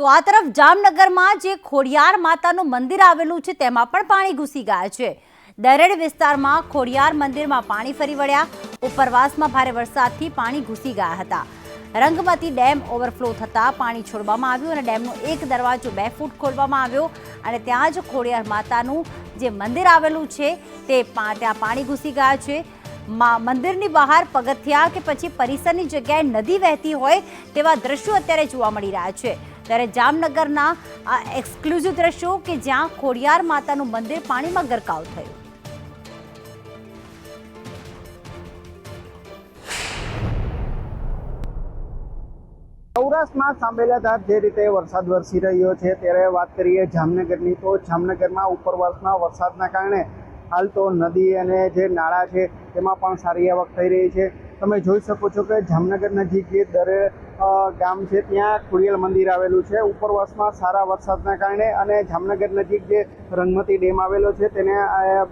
તો આ તરફ જામનગરમાં જે ખોડિયાર માતાનું મંદિર આવેલું છે, તેમાં પણ પાણી ઘૂસી ગયા છે. દરેડ વિસ્તારમાં ખોડિયાર મંદિરમાં પાણી ફરી વળ્યા. ઉપરવાસમાં ભારે વરસાદથી પાણી ઘૂસી ગયા હતા. રંગમતી ડેમ ઓવરફ્લો થતાં પાણી છોડવામાં આવ્યું અને ડેમનો એક દરવાજો બે ફૂટ ખોલવામાં આવ્યો અને ત્યાં જ ખોડિયાર માતાનું જે મંદિર આવેલું છે, તે ત્યાં પાણી ઘૂસી ગયા છે. મંદિરની બહાર પગથિયા કે પછી પરિસરની જગ્યાએ નદી વહેતી હોય તેવા દ્રશ્યો અત્યારે જોવા મળી રહ્યા છે. ત્યારે જામનગરના આ એક્સક્લુઝિવ દ્રશ્યો કે જ્યાં ખોડિયાર માતાનું મંદિર પાણીમાં ગરકાવ થયું. સૌરાષ્ટ્રમાં સાંભળ્યાધાર જે રીતે વરસાદ વરસી રહ્યો છે, ત્યારે વાત કરીએ જામનગરની, તો જામનગરમાં ઉપરવાસમાં વરસાદના કારણે હાલ તો નદી અને જે નાળા છે, તેમાં પણ સારી આવક થઈ રહી છે. તમે જોઈ શકો છો કે જામનગર નજીક જે દરે ગામ છે, ત્યાં ખુડિયાલ મંદિર આવેલું છે. ઉપરવાસમાં સારા વરસાદના કારણે અને જામનગર નજીક જે રંગમતી ડેમ આવેલો છે, તેને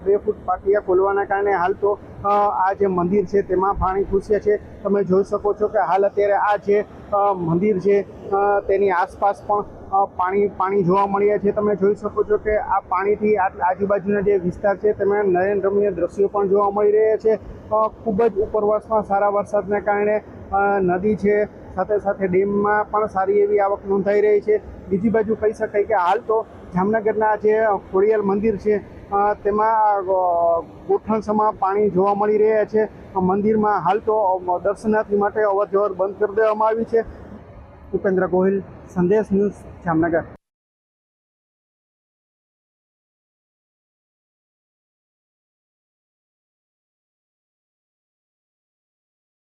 બે ફૂટ પાટિયા ખોલવાના કારણે હાલ તો આ જે મંદિર છે, તેમાં પાણી ઘૂસ્યા છે. તમે જોઈ શકો છો કે હાલ અત્યારે આ જે મંદિર છે તેની આસપાસ પણ પાણી પાણી જોવા મળ્યા છે. તમે જોઈ શકો છો કે આ પાણીથી આજુબાજુના જે વિસ્તાર છે, તેમાં નયનરમ્ય દ્રશ્યો પણ જોવા મળી રહ્યા છે. ખૂબ જ ઉપરવાસમાં સારા વરસાદના કારણે નદી છે, સાથે સાથે ડેમમાં પણ સારી એવી આવક નોંધાઈ રહી છે. બીજી બાજુ કહી શકાય કે હાલ તો જામનગરના જે ખોડિયાર મંદિર છે તેમાં ગોઠણસમાં પાણી જોવા મળી રહ્યા છે. મંદિરમાં હાલ તો દર્શનાર્થી માટે અવર જવર બંધ કરી દેવામાં આવી છે. ઉપેન્દ્ર ગોહિલ, સંદેશ ન્યૂઝ જામનગર.